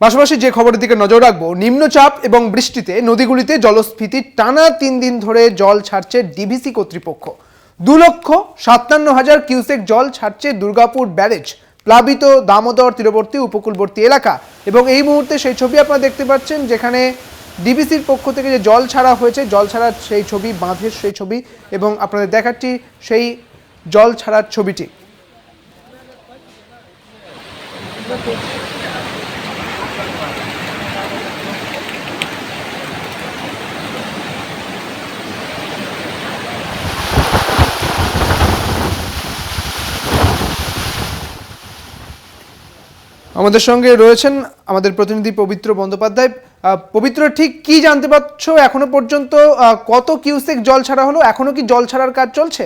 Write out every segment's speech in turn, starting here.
পাশাপাশি যে খবরের দিকে নজর রাখব, নিম্নচাপ এবং বৃষ্টিতে নদীগুলিতে জলস্ফীতি টানা তিন দিন ধরে জল ছাড়ছে ডিভিসি কর্তৃপক্ষ। দু লক্ষ সাতান্ন হাজার কিউসেক জল ছাড়ছে দুর্গাপুর ব্যারেজ, প্লাবিত দামোদর তীরবর্তী উপকূলবর্তী এলাকা। এবং এই মুহূর্তে সেই ছবি আপনারা দেখতে পাচ্ছেন, যেখানে ডিবিসির পক্ষ থেকে যে জল ছাড়া হয়েছে, জল ছাড়ার সেই ছবি, বাঁধের সেই ছবি এবং আপনাদের দেখাচ্ছি সেই জল ছাড়ার ছবিটি। আমাদের সঙ্গে রয়েছেন আমাদের প্রতিনিধি পবিত্র বন্দ্যোপাধ্যায়। পবিত্র, ঠিক কি জানতে পারছ এখনও পর্যন্ত? কত কিউসেক জল ছাড়া হলো? এখনও কি জল ছাড়ার কাজ চলছে?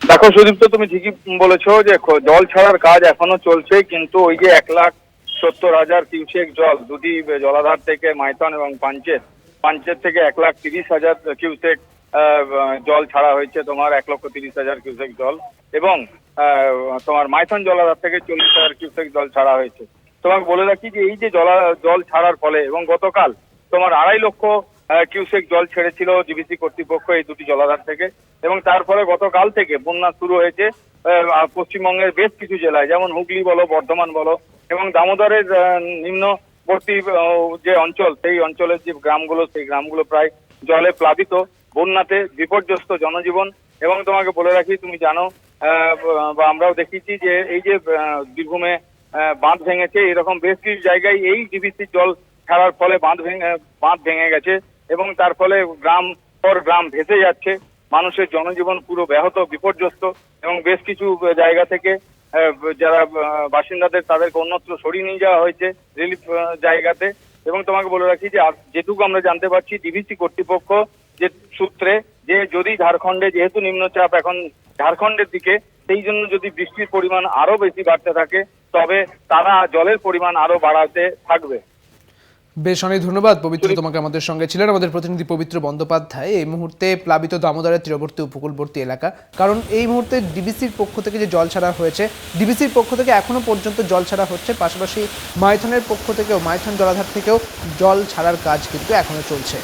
দেখো সুদীপ্ত, তুমি ঠিকই বলেছ যে জল ছাড়ার কাজ এখনও চলছে, কিন্তু ওই যে এক লাখ সত্তর হাজার কিউসেক জল, দুটি জলাধার থেকে মাইথন এবং পাঞ্চেত। পাঞ্চেত থেকে এক লাখ তিরিশ হাজার কিউসেক জল ছাড়া হয়েছে তোমার এক লক্ষ তিরিশ হাজার কিউসেক জল এবং তোমার মাইথন জলাধার থেকে চল্লিশ হাজার কিউসেক জল ছাড়া হয়েছে। তোমাকে বলে রাখি যে এই যে জলা, জল ছাড়ার ফলে এবং গতকাল তোমার আড়াই লক্ষ কিউসেক জল ছেড়েছিল ডিবিসি কর্তৃপক্ষ এই দুটি জলাধার থেকে এবং তারপরে গতকাল থেকে বন্যা শুরু হয়েছে পশ্চিমবঙ্গের বেশ কিছু জেলায়। যেমন হুগলি বলো, বর্ধমান বলো এবং দামোদরের নিম্নবর্তী যে অঞ্চল, সেই অঞ্চলের যে গ্রামগুলো, সেই গ্রামগুলো প্রায় জলে প্লাবিত। বন্যাতে বিপর্যস্ত জনজীবন। এবং তোমাকে বলে রাখি, তুমি জানো বা আমরাও দেখেছি যে এই যে বীরভূমে বাঁধ ভেঙেছে, এরকম বেশ কিছু জায়গায় এই ডিবিসির জল ছাড়ার ফলে বাঁধ ভেঙে বাঁধ ভেঙে গেছে। এবং তার ফলে গ্রাম পর গ্রাম ভেসে যাচ্ছে। মানুষের জনজীবন পুরো ব্যাহত, বিপর্যস্ত। এবং বেশ কিছু জায়গা থেকে যারা বাসিন্দাদের তাদেরকে অন্যত্র সরিয়ে নিয়ে যাওয়া হয়েছে রিলিফ জায়গাতে। এবং তোমাকে বলে রাখি যে যেটুকু আমরা জানতে পারছি ডিভিসি কর্তৃপক্ষ যে সূত্রে যে যদি ঝাড়খণ্ডে যেহেতু নিম্নচাপ এখন ঝাড়খণ্ডের দিকে, সেই জন্য যদি বৃষ্টির পরিমাণ আরও বেশি বাড়তে থাকে, তবে তারা জলের পরিমাণ আরও বাড়াতে থাকবে। বেশ অনেক ধন্যবাদ পবিত্র তোমাকে আমাদের সঙ্গে ছিলেন আমাদের প্রতিনিধি পবিত্র বন্দ্যোপাধ্যায়। এই মুহূর্তে প্লাবিত দামোদরের তীরবর্তী উপকূলবর্তী এলাকা। কারণ এই মুহূর্তে ডিবিসির পক্ষ থেকে যে জল ছাড়া হয়েছে ডিবিসির পক্ষ থেকে এখনও পর্যন্ত জল ছাড়া হচ্ছে। পাশাপাশি মাইথনের পক্ষ থেকেও মাইথন জলাধার থেকেও জল ছাড়ার কাজ কিন্তু এখনও চলছে।